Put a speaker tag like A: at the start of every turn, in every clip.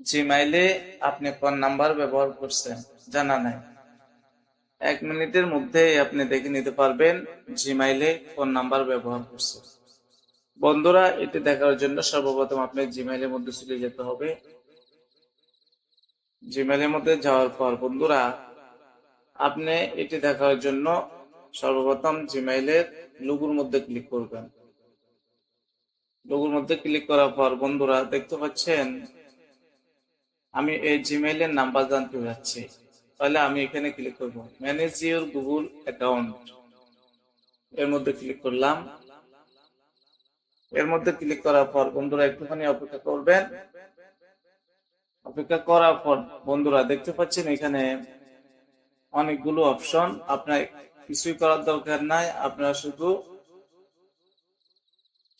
A: জিমাইলে আপনি কোন নাম্বার ব্যবহার করছেন, জানা নাই। এক মিনিটের মধ্যেই আপনি দেখে নিতে পারবেন জিমাইলে কোন নাম্বার ব্যবহার করছেন বন্ধুরা, এটি দেখার জন্য সর্বপ্রথম আপনি জিমেইলের মধ্যে চলে যেতে হবে। জিমেইলের মধ্যে যাওয়ার পর, বন্ধুরা, আপনি এটি দেখার জন্য সর্বপ্রথম জিমেইলের লোগোর মধ্যে ক্লিক করবেন। লোগোর মধ্যে ক্লিক করার পর, বন্ধুরা, দেখতে পাচ্ছেন আমি এই জিমেইলের নাম্বার জানতে যাচ্ছি। তাহলে আমি এখানে ক্লিক করব। ম্যানেজ ইউর গুগল অ্যাকাউন্ট এর মধ্যে ক্লিক করলাম। এর মধ্যে ক্লিক করার পর বন্ধুরা একটুখানি অপেক্ষা করবেন। অপেক্ষা করার পর বন্ধুরা দেখতে পাচ্ছেন এখানে অনেকগুলো অপশন আপনার কিছুই করার দরকার নাই। আপনারা শুধু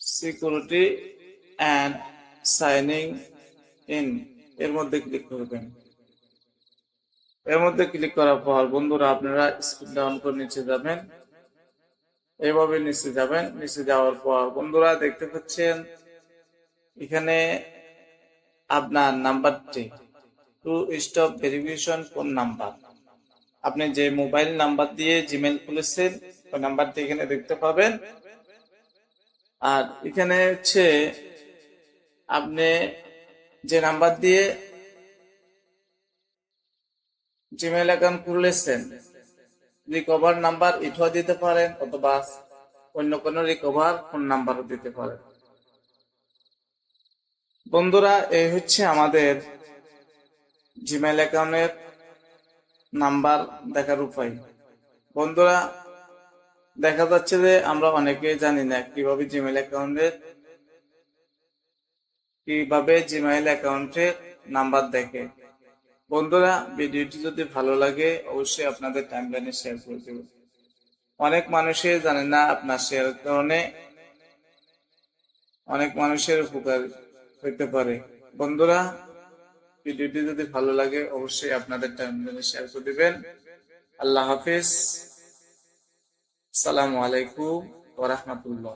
A: সিকিউরিটি অ্যান্ড সাইনিং ইন এর মধ্যে ক্লিক করবেন। এর মধ্যে ক্লিক করার পর বন্ধুরা আপনারা স্ক্রিন ডাউন করে নিচে যাবেন। এইভাবে নিচে যাবেন। নিচে যাওয়ার পর বন্ধুরা দেখতে পাচ্ছেন এখানে আপনার নাম্বারটি। Two step verification phone number আপনি যে মোবাইল নাম্বার দিয়ে জিমেল খুলেছেন, ওই নাম্বারটি এখানে দেখতে পাবেন। আর এখানে হচ্ছে আপনি যে নাম্বার দিয়ে জিমেল অ্যাকাউন্ট খুলেছেন রিকভার নাম্বার এটাও দিতে পারেন অথবা অন্য কোনো রিকভার ফোন নাম্বারও দিতে পারেন। বন্ধুরা, এই হচ্ছে আমাদের জিমেল অ্যাকাউন্টের নাম্বার দেখার উপায়। বন্ধুরা, দেখা যাচ্ছে যে আমরা অনেকেই জানি না কীভাবে জিমেল অ্যাকাউন্টের কীভাবে জিমেইল অ্যাকাউন্টের নাম্বার দেখে? বন্ধুরা, ভিডিওটি যদি ভালো লাগে, অবশ্যই আপনাদের টাইমলাইনে শেয়ার করে দেবেন। অনেক মানুষই জানে না আপনার শেয়ার কারণে অনেক মানুষের উপকার হইতে পারে। বন্ধুরা, ভিডিওটি যদি ভালো লাগে, অবশ্যই আপনাদের টাইমলাইনে শেয়ার করে দিবেন। আল্লাহ হাফিজ। সালামু আলাইকুম ওরহমতুল্লাহ